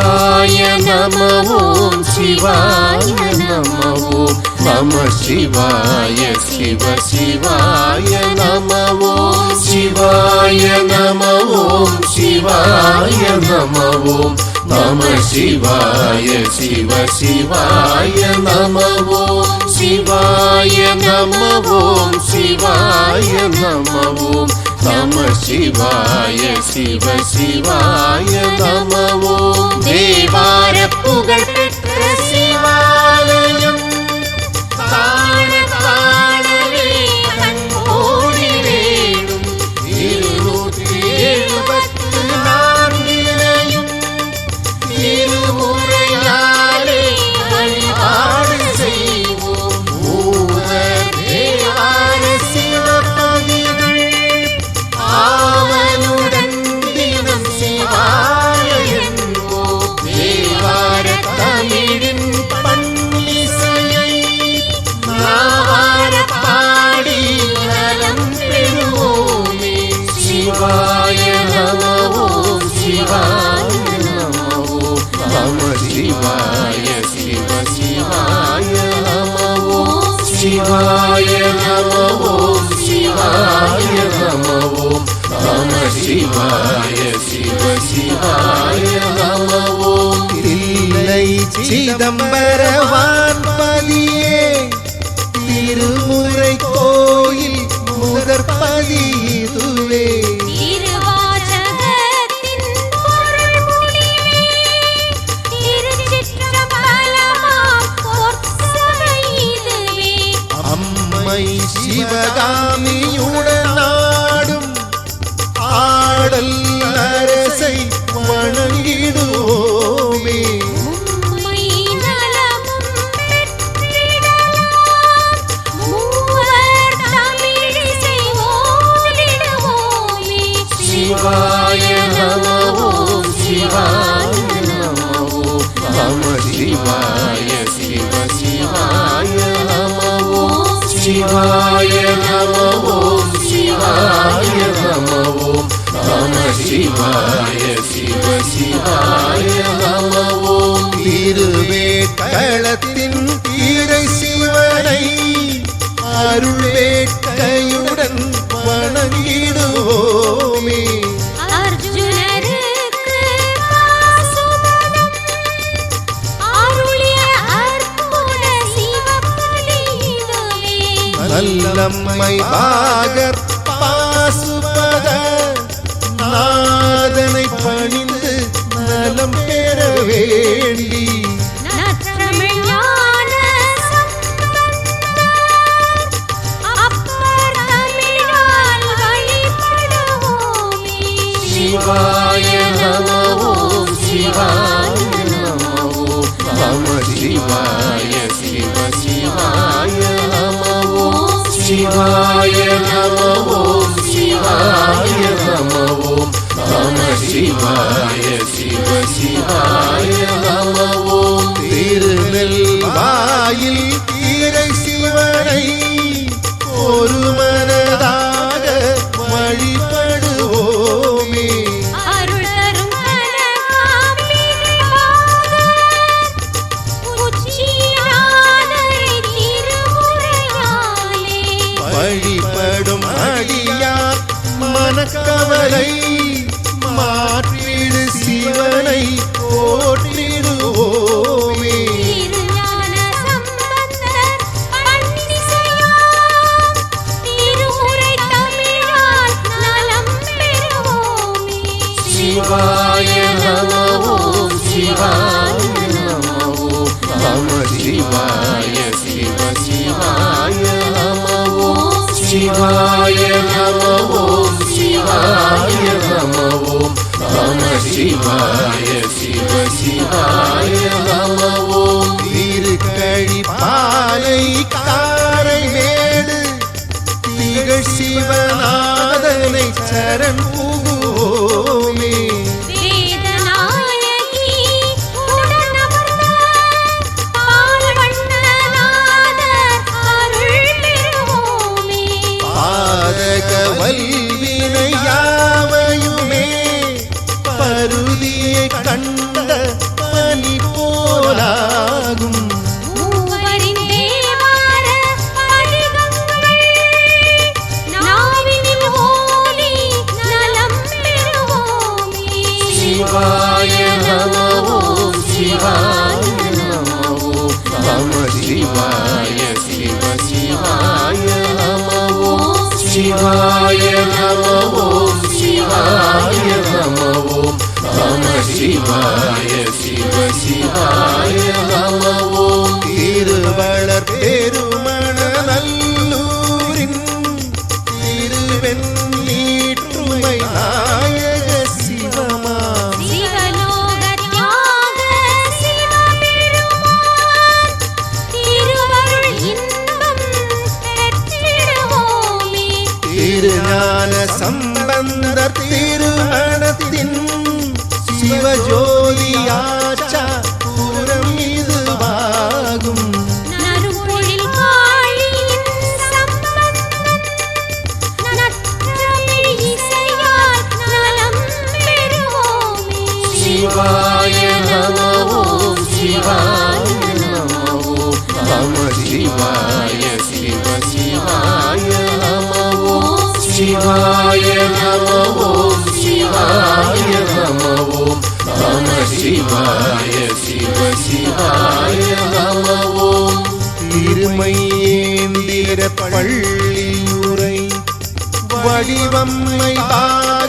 சிவாய நம ஓம் சிவாய நம ஓம் நம சிவாய சிவ சிவாய நம ஓம் சிவாய நம ஓம் சிவாய நம ஓம் நம சிவாய சிவ சிவாய நம ஓம் சிவாய நம ஓம் சிவாய நம ஓம் நம சிவாய சிவ சிவாய நம ஓம் ദേവാരപ്പുകൾ പെട്ട ശിവാലയം താണ താണവേ കൺകോടി വേണം சிவாய நம ஓம் சிவாய நம ஓம் நம சிவாய சிவ சிவாய நம ஓம் தில்லை சிதம்பரவான் பதியே அம்மை சிவகாமியுடன் நாடும் ஆடல் அரசை வணங்கிடுவோமே. சிவாய நம சிவாய நம. நம சிவாய சிவ சிவாய நம ஓம் சிவாய நம ஓம் சிவாய நம ஓம் நம சிவாய சிவ சிவாய திருவேட்களத்தின் தீரை சிவனை அருள்வேட்கையுடன் வணங்கிடுவோம். நல்லம்மை பாகர் பாசுபத நாதனை பணிந்து நலம் பெற வேண்டி. சிவாய நம சிவாய நம நம சிவாய சிவ சிவாய நம ஓம் சிவாய நம ஓம் சிவாய நம ஓம் நம சிவாய சிவ சிவாய நம சிவாய சிவ சிவாய நம ஓம் சிவாய நம ஓம் சிவாய நம ஓம் நம சிவாய சிவ சிவாய நம ஓம் திருக்கழி பாலை காரை மேடு திகழ் சிவநாதனை சரண் பூ ஓம் சிவாய நம ஓம் சிவாய நம ஓம் நம சிவாய சிவ சிவாய நம ஓம் ஓம் சிவாய நம ஓம் சிவாய நம ஓம் நம சிவாய சிவ சிவாய நம ஓம் திருமையேந்திர பள்ளியுரை வடிவம்மை பாக